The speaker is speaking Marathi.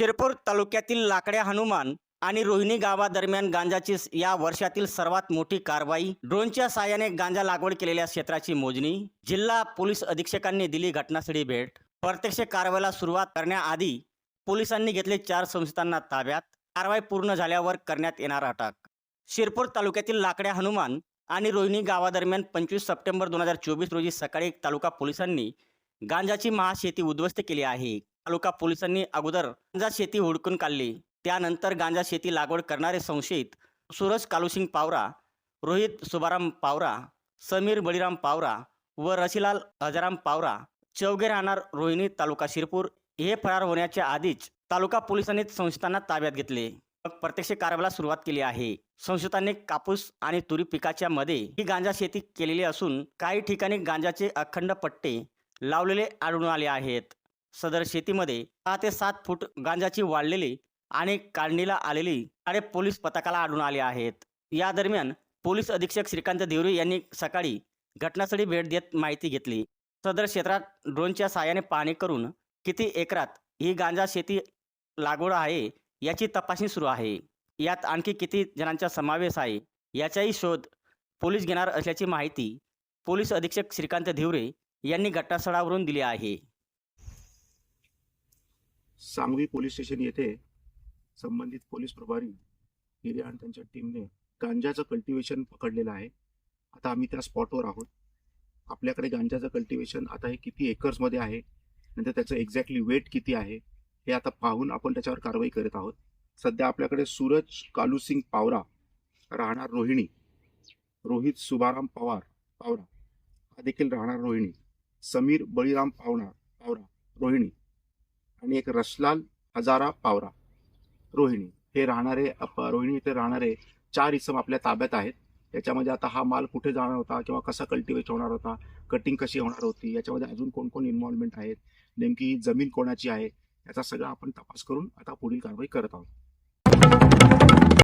शिरपूर तालुक्यातील लाकड्या हनुमान आणि रोहिणी गावादरम्यान गांजाची या वर्षातील सर्वात मोठी कारवाई. ड्रोनच्या साहाय्याने गांजा लागवड केलेल्या क्षेत्राची मोजणी. जिल्हा पोलीस अधीक्षकांनी दिली घटनास्थळी भेट. प्रत्यक्ष कारवाईला सुरुवात करण्याआधी पोलिसांनी घेतले चार संस्थांना ताब्यात. कारवाई पूर्ण झाल्यावर करण्यात येणार अटक. शिरपूर तालुक्यातील लाकड्या हनुमान आणि रोहिणी गावादरम्यान पंचवीस सप्टेंबर दोन हजार चोवीस रोजी सकाळी तालुका पोलिसांनी गांजाची महाशेती उद्ध्वस्त केली आहे. तालुका पोलिसांनी अगोदर गांजा शेती हुडकून काढली. त्यानंतर गांजा शेती लागवड करणारे संशयित सूरज कालुसिंग पावरा रोहित सुभाराम पावरा समीर बळीराम पावरा व रशीलाल हजाराम पावरा चौघे राहणार रोहिणी तालुका शिरपूर. हे फरार होण्याच्या आधीच तालुका पोलिसांनी संशयितांना ताब्यात घेतले. मग प्रत्यक्ष कारवाईला सुरुवात केली आहे. संशयितांनी कापूस आणि तुरी पिकाच्या मध्ये ही गांजा शेती केलेली असून काही ठिकाणी गांजाचे अखंड पट्टे लावलेले आढळून आले आहेत. सदर शेतीमध्ये सहा ते सात फूट गांजाची वाढलेली आणि काढणीला आलेली साडे पोलीस पथकाला आढळून आले आहेत. या दरम्यान पोलीस अधीक्षक श्रीकांत देवरे यांनी सकाळी घटनास्थळी भेट देत माहिती घेतली. सदर क्षेत्रात ड्रोनच्या साहाय्याने पाहणी करून किती एकरात ही गांजा शेती लागवड आहे याची तपासणी सुरू आहे. यात आणखी किती जणांचा समावेश आहे याचाही शोध पोलीस घेणार असल्याची माहिती पोलीस अधीक्षक श्रीकांत धिवरे यांनी घटनास्थळावरून दिली आहे. सांगवी पोलीस स्टेशन येथे संबंधित पोलीस प्रभारी हिरे आणि त्यांच्या टीमने गांजाचं कल्टिवेशन पकडलेलं आहे. आता आम्ही त्या स्पॉटवर आहोत. आपल्याकडे गांजाचं कल्टिवेशन आता हे किती एकर्समध्ये आहे? नंतर त्याचं एक्झॅक्टली वेट किती आहे? हे आता पाहून आपण त्याच्यावर कारवाई करत आहोत. सध्या आपल्याकडे सूरज कालूसिंग पावरा राहणार रोहिणी. रोहित सुभाराम पवार पावरा. हा देखील राहणार रोहिणी. समीर बळीराम पावणार पावरा रोहिणी. आणि एक रसलाल हजारा पावरा. रोहिणी हे राहणारे अप- रोहिणी इथे राहणारे चार इसम आपल्या ताब्यात आहेत. याच्यामध्ये आता हा माल कुठे जाणार होता किंवा कसा कल्टिवेट होणार होता कटिंग कशी होणार होती याच्यामध्ये अजून कोण कोण इन्व्हॉल्वमेंट आहेत नेमकी ही जमीन कोणाची आहे याचा सगळा आपण तपास करून आता पुढील कारवाई करत आहोत.